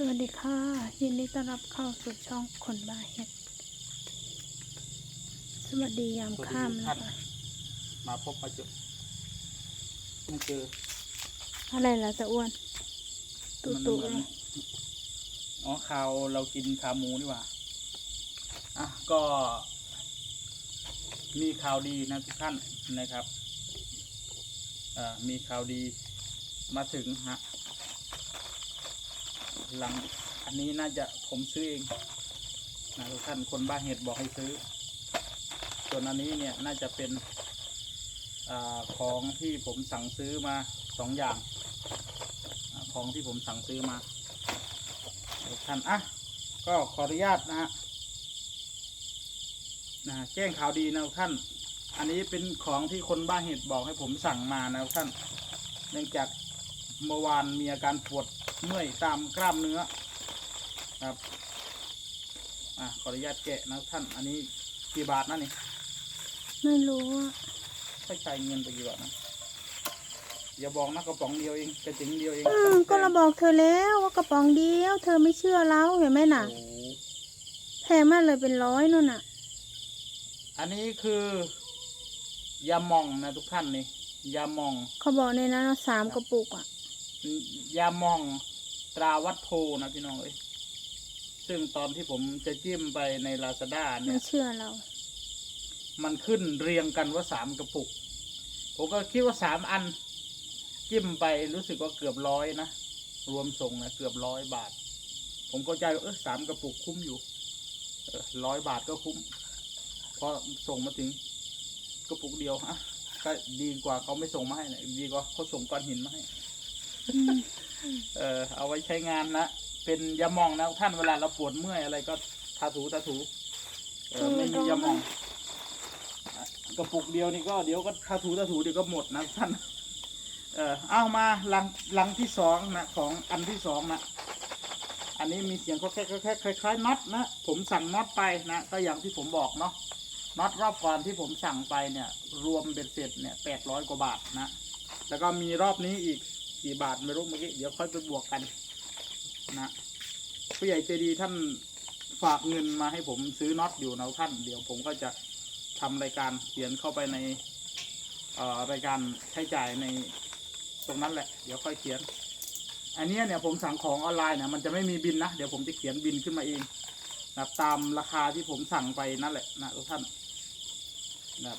สวัสดีค่ะ ยินดีต้อนรับเข้าสู่ช่องคนบาเห็ด สวัสดียามค่ำนะคะ มาพบมาเจอไม่เจออะไรล่ะจะอ้วน ตุมันตุเหมือนอ๋อข่าวเรากินขาหมูนี่หว่า อะ ก็ มีข่าวดีนะทุกท่านนะครับ อ่า มีข่าวดีมาถึงฮะ หลัง อันนี้น่าจะผมซื้อเองนะทุกท่านคนบ้าเห็ดบอกให้ซื้อ ส่วนอันนี้เนี่ยน่าจะเป็นอของที่ผมสั่งซื้อมาสองอย่างของที่ผมสั่งซื้อมาทุกท่านอะก็ขออนุญาตนะฮะนะแจ้งข่าวดีนะทุกท่าน อันนี้เป็นของที่คนบ้าเห็ดบอกให้ผมสั่งมานะทุกท่าน เนื่องจาก เมื่อวานมีอาการปวดเมื่อยตามกล้ามเนื้อครับอะขออนุญาตแกะนะทุกท่านอันนี้กี่บาทนะนี่ไม่รู้อะไม่ใช้เงินไปกี่บาทนะอย่าบอกนะกระป๋องเดียวเองกระจิงเดียวเองอืมก็เราบอกเธอแล้วว่ากระป๋องเดียว เธอไม่เชื่อเราเห็นไหมน่ะ โอ้โหแพงมากเลยเป็นร้อยนู่นน่ะ อันนี้คือยาหมองนะทุกท่านนี่ยาหมองเขาบอกในนั้นว่าสามกระปุกอะ ยาหมองตราวัดโพนะพี่น้องเอ้ยซึ่งตอนที่ผมจะจิ้มไปในลาซาด้าเนี่ไม่ย เชื่อเรา มันขึ้นเรียงกันว่าสามกระปุก ผมก็คิดว่าสามอัน จิ้มไปรู้สึกว่าเกือบร้อยนะ รวมส่งนะเกือบร้อยบาท ผมก็ใจว่าเออสามกระปุกคุ้มอยู่ร้อยบาทก็คุ้ม พอส่งมาถึงกระปุกเดียวอะก็ดีกว่าเขาไม่ส่งมาให้นะดีกว่าเขาส่งก้อนหินมาให้อืม เออเอาไว้ใช้งานนะ เป็นยาหมองนะท่านเวลาเราปวดเมื่อยอะไรก็ทาถูทาถู เออไม่มียาหมองอะกระปุกเดียวนี่ก็เดี๋ยวก็ทาถูทาถูเดี๋ยวก็หมดนะท่าน เออเอามาลังลังที่สองนะของอันที่สองนะอันนี้มีเสียงก็แค่แค่คล้ายๆน็อตนะผมสั่งน็อตไปนะก็อย่างที่ผมบอกเนาะน็อตรอบก่อนที่ผมสั่งไปเนี่ย รวมเบ็ดเสร็จเนี่ยแปดร้อยกว่าบาทนะ แล้วก็มีรอบนี้อีก กี่บาทไม่รู้เมื่อกี้เดี๋ยวค่อยไปบวกกันนะผู้ใหญ่ใจดีท่านฝากเงินมาให้ผมซื้อน็อตอยู่นะท่าน เดี๋ยวผมก็จะทำรายการเขียนเข้าไปในเอ่อรายการใช้จ่ายในตรงนั้นแหละ เดี๋ยวค่อยเขียน อันเนี้ยเนี่ยผมสั่งของออนไลน์เนี่ยมันจะไม่มีบินนะเดี๋ยวผมจะเขียนบินขึ้นมาเองนะตามราคาที่ผมสั่งไปนั่นแหละนะทุกท่านนะ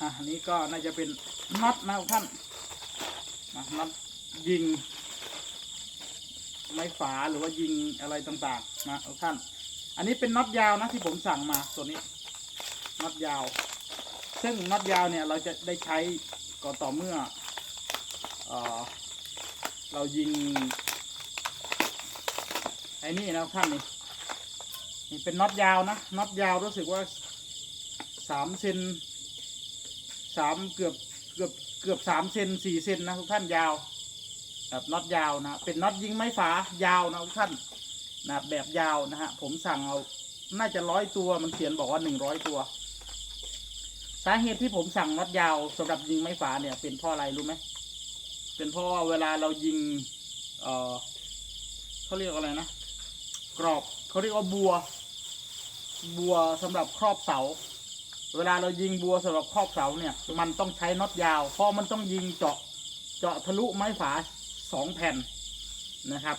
อะอันนี้ก็น่าจะเป็นน็อตนะทุกท่าน นะน็อตยิงไม้ฝาหรือว่ายิงอะไรต่างๆนะท่าน อันนี้เป็นน็อตยาวนะที่ผมสั่งมาตัวนี้น็อตยาว ซึ่งน็อตยาวเนี่ยเราจะได้ใช้ก็ต่อเมื่อเออเรายิงไอ้นี่นะท่านนี่นี่เป็นน็อตยาวนะน็อตยาวรู้สึกว่าสามเซนสามเกือบเกือบ เกือบสามเซนสี่เซนนะทุกท่านยาวแบบน็อตยาวนะเป็นน็อตยิงไม้ฝายาวนะทุกท่านนะแบบยาวนะฮะผมสั่งเอาน่าจะร้อยตัวมันเขียนบอกว่าหนึ่งร้อยตัว สาเหตุที่ผมสั่งน็อตยาวสำหรับยิงไม้ฝาเนี่ยเป็นเพราะอะไรรู้ไหมเป็นเพราะว่าเวลาเรายิงเออเขาเรียกอะไรนะ กรอบเขาเรียกว่าบัว บัวสำหรับครอบเสา เวลาเรายิงบัวสำหรับครอบเสาเนี่ย มันต้องใช้น็อตยาว เพราะมันต้องยิงเจาะเจาะทะลุไม้ฝาสองแผ่นนะครับ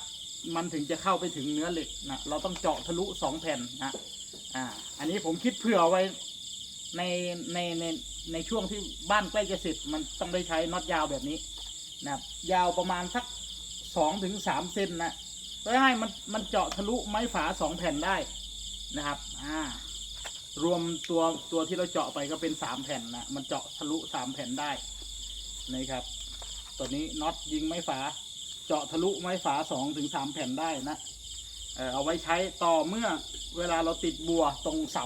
มันถึงจะเข้าไปถึงเนื้อเหล็กนะเราต้องเจาะทะลุสองแผ่นนะอ่าอันนี้ผมคิดเผื่อไว้ในในในในช่วงที่บ้านใกล้จะเสร็จมันต้องได้ใช้น็อตยาวแบบนี้นะครับยาวประมาณสักสองถึงสามเซนนะเพื่อให้มันมันเจาะทะลุไม้ฝาสองแผ่นได้นะครับ อ่า รวมตัวตัวที่เราเจาะไปก็เป็นสามแผ่นนะมันเจาะทะลุสามแผ่นได้นะครับ ตัวนี้น็อตยิงไม้ฝา เจาะทะลุไม้ฝาสองถึงสามแผ่นได้นะเออเอาไว้ใช้ต่อเมื่อเวลาเราติดบัวตรงเสา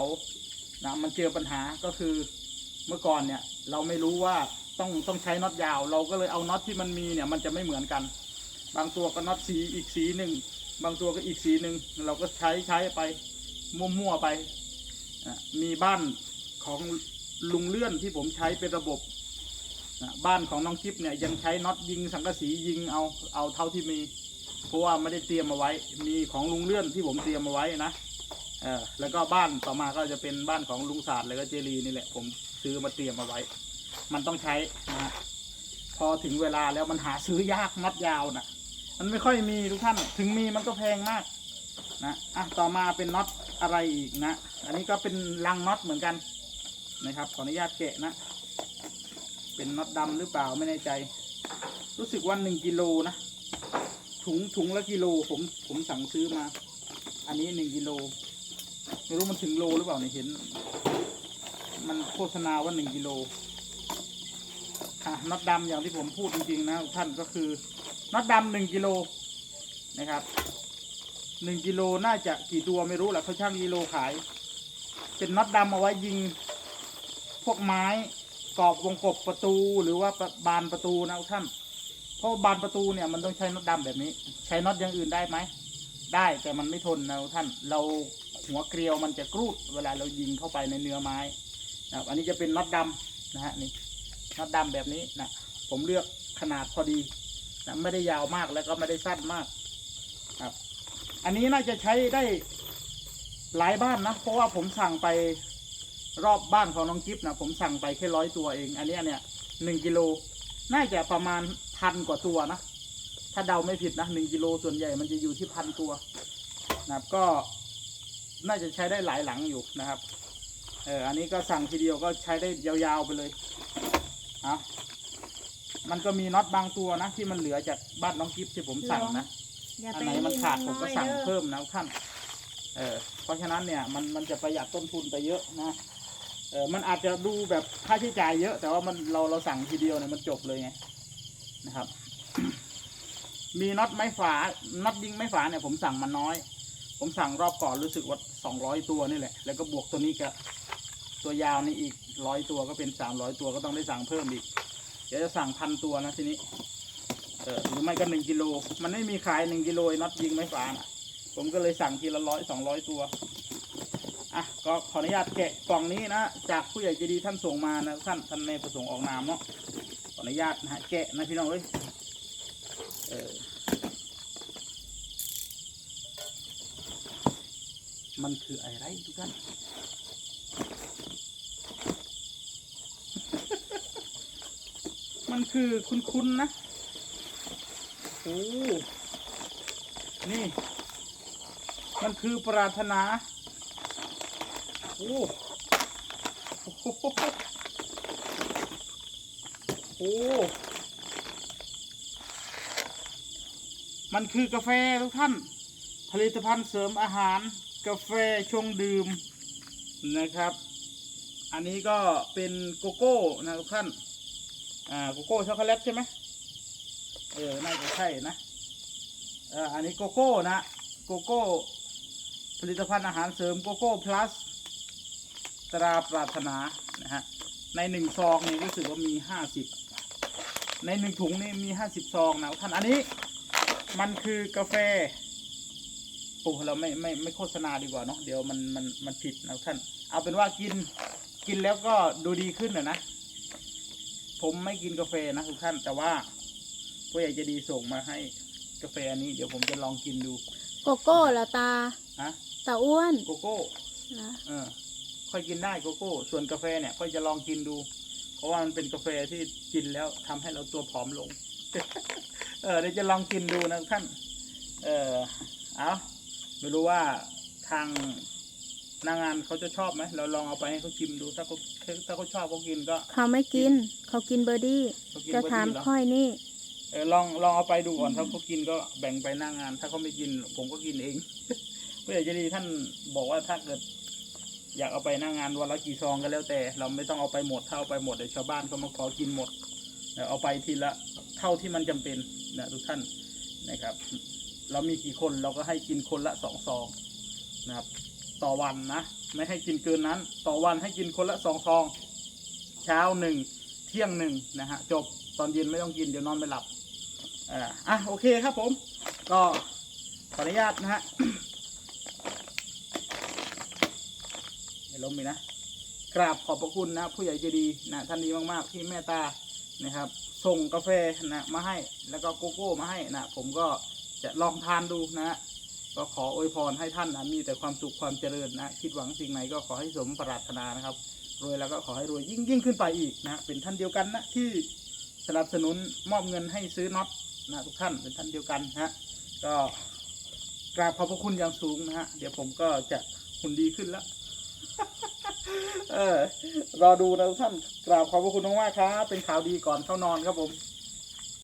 นะมันเจอปัญหาก็คือเมื่อก่อนเนี่ยเราไม่รู้ว่าต้องต้องใช้น็อตยาว เราก็เลยเอาน็อตที่มันมีเนี่ยมันจะไม่เหมือนกัน บางตัวก็น็อตสีอีกสีหนึ่งบางตัวก็อีกสีหนึ่งเราก็ใช้ใช้ไปมั่วๆไป อะมีบ้านของลุงเลื่อนที่ผมใช้เป็นระบบนะบ้านของน้องกิฟเนี่ยยังใช้น็อตยิงสังกะสียิงเอาเอาเท่าที่มี เพราะว่าไม่ได้เตรียมมาไว้ มีของลุงเลื่อนที่ผมเตรียมมาไว้นะเออแล้วก็บ้านต่อมาก็จะเป็นบ้านของลุงศาสตร์แล้วก็เจรีนี่แหละ ผมซื้อมาเตรียมมาไว้ มันต้องใช้นะพอถึงเวลาแล้วมันหาซื้อยากนัดยาวน่ะ มันไม่ค่อยมีทุกท่าน ถึงมีมันก็แพงมาก นะอะต่อมาเป็นน็อตอะไรอีกนะ อันนี้ก็เป็นลังน็อตเหมือนกันนะครับ ขออนุญาตแกะนะ เป็นน็อตดำหรือเปล่าไม่แน่ใจ รู้สึกว่าหนึ่งกิโลนะ ถุงถุงละกิโลผมผมสั่งซื้อมา อันนี้หนึ่งกิโลไม่รู้มันถึงโลหรือเปล่าเนี่ยเห็น มันโฆษณาว่าหนึ่งกิโลอะน็อตดำอย่างที่ผมพูดจริงๆนะท่านก็คือน็อตดำหนึ่งกิโลนะครับ หนึ่งกิโลน่าจะกี่ตัวไม่รู้แหละเขาช่างกิโลขาย เป็นน็อตดำเอาไว้ยิง พวกไม้กรอบวงกบประตูหรือว่าบานประตูนะท่าน เพราะบานประตูเนี่ยมันต้องใช้น็อตดำแบบนี้ ใช้น็อตอย่างอื่นได้ไหมได้แต่มันไม่ทนนะท่าน เราหัวเกลียวมันจะกรูดเวลาเรายิงเข้าไปในเนื้อไม้นะครับอันนี้จะเป็นน็อตดำนะฮะนี่น็อตดำแบบนี้นะผมเลือกขนาดพอดีนะไม่ได้ยาวมากแล้วก็ไม่ได้สั้นมากครับ อันนี้น่าจะใช้ได้หลายบ้านนะ เพราะว่าผมสั่งไปรอบบ้านของน้องกิฟต์นะผมสั่งไปแค่ร้อยตัวเอง อันนี้เนี่ยหนึ่งกิโลน่าจะประมาณพันกว่าตัวนะ ถ้าเดาไม่ผิดนะหนึ่งกิโลส่วนใหญ่มันจะอยู่ที่พันตัวนะครับก็น่าจะใช้ได้หลายหลังอยู่นะครับ เอออันนี้ก็สั่งทีเดียวก็ใช้ได้ยาวๆไปเลยเอามันก็มีน็อตบางตัวนะที่มันเหลือจากบ้านน้องกิฟต์ที่ผมสั่งนะ อย่าอันไปไหนมันขาดผมก็สั่งเพิ่มนะท่านเออเพราะฉะนั้นเนี่ยมันมันจะประหยัดต้นทุนไปเยอะนะเออมันอาจจะดูแบบค่าใช้จ่ายเยอะ แต่ว่ามันเราเราสั่งทีเดียวเนี่ยมันจบเลยไงนะครับ มีน็อตไม้ฝาน็อตยิงไม้ฝาเนี่ยผมสั่งมาน้อย ผมสั่งรอบก่อนรู้สึกว่าสองร้อยตัวนี่แหละ แล้วก็บวกตัวนี้กับตัวยาวนี่อีกร้อยตัวก็เป็นสามร้อยตัวก็ต้องได้สั่งเพิ่มอีก เดี๋ยวจะสั่งพันตัวนะทีนี้ ออหรือไม่ก็หนึ่งกิโล มันไม่มีขายหนึ่งกิโลน็อตยิงไม้ฝาน่ะผมก็เลยสั่งทีละร้อยสองร้อยตัว อะ ก็ขออนุญาตแกะกล่องนี้นะจากผู้ใหญ่ใจดีท่านส่งมานะท่านท่านในประสงค์ออกนามเนาะขออนุญาตนะฮะแกะนะพี่น้องเอ้ยเออมันคืออะไรทุกท่านมันคือคุ้นๆนะ นี่ มันคือปรารถนาโอ้โอ้โหมันคือกาแฟทุกท่าน ผลิตภัณฑ์เสริมอาหาร กาแฟชงดื่มนะครับ อันนี้ก็เป็นโกโก้นะทุกท่าน อ่า โกโก้ช็อกโกแลตใช่ไหม เออ น่าจะใช่นะ เออ อันนี้โกโก้นะ โกโก้ ผลิตภัณฑ์อาหารเสริมโกโก้พลัส ตราปรารถนา นะฮะ ในหนึ่งซองนี่รู้สึกว่ามีห้าสิบ ในหนึ่งถุงนี่มีห้าสิบซองนะท่าน อันนี้มันคือกาแฟโอ้เราไม่ไม่ไม่โฆษณาดีกว่าเนาะ เดี๋ยวมันมันมันผิดนะท่าน เอาเป็นว่ากินกินแล้วก็ดูดีขึ้นนะนะ ผมไม่กินกาแฟนะทุกท่าน แต่ว่า ผู้ใหญ่ใจะดีส่งมาให้กาแฟอันนี้ เดี๋ยวผมจะลองกินดูโกโก้เหรอตา ฮะตาอ้วนโกโก้นะเออค่อยกินได้โกโก้ ส่วนกาแฟเนี่ยค่อยจะลองกินดู เพราะว่ามันเป็นกาแฟที่กินแล้วทำให้เราตัวผอมลง เออเดี๋ยวจะลองกินดูนะท่าน เออเอาไม่รู้ว่าทางนางงานเขาจะชอบไหมเราลองเอาไปให้เขาชิมดู ถ้าเขาถ้าเขาชอบเขากินก็ เขาไม่กิน เขากินเบอร์ดี้ เขากินจะเบอร์ถามดี้เหรอค่อยนี่ เออลองลองเอาไปดูก่อนถ้าเขากินก็แบ่งไปหน้างาน ถ้าเขาไม่กิน ผมก็กินเองผู้ใหญ่ใจดีท่านบอกว่าถ้าเกิด อยากเอาไปหน้างานวันละกี่ซองก็แล้วแต่ เราไม่ต้องเอาไปหมดถ้าเอาไปหมดเดี๋ยวชาวบ้านเขามาขอกินหมดเอาไปทีละเท่าที่มันจำเป็นนะทุกท่านนะครับ เรามีกี่คนเราก็ให้กินคนละสองซองนะครับ ต่อวันนะไม่ให้กินเกินนั้น ต่อวันให้กินคนละสองซอง เช้าหนึ่งเที่ยงหนึ่งนะฮะจบตอนเย็นไม่ต้องกินเดี๋ยวนอนไม่หลับ อ่าอะโอเคครับผม ก็ขออนุญาตนะฮะไม่ล้มอีกนะกราบขอบพระคุณนะผู้ใหญ่ใจดีนะท่านนี้มากๆที่เมตตานะครับ ส่งกาแฟนะมาให้แล้วก็โกโก้มาให้นะผมก็จะลองทานดูนะก็ขออวยพรให้ท่านนะมีแต่ความสุขความเจริญนะคิดหวังสิ่งไหนก็ขอให้สมปรารถนานะครับรวยแล้วก็ขอให้รวยยิ่งยิ่งขึ้นไปอีกนะเป็นท่านเดียวกันนะที่สนับสนุนมอบเงินให้ซื้อน็อต นะทุกท่านเป็นท่านเดียวกันนะฮะก็กราบขอบพระคุณอย่างสูงนะฮะเดี๋ยวผมก็จะหุ่นดีขึ้นแล้วเออรอดูนะทุกท่านกราบขอบพระคุณมากๆครับ เป็นข่าวดีก่อนเข้านอนครับผม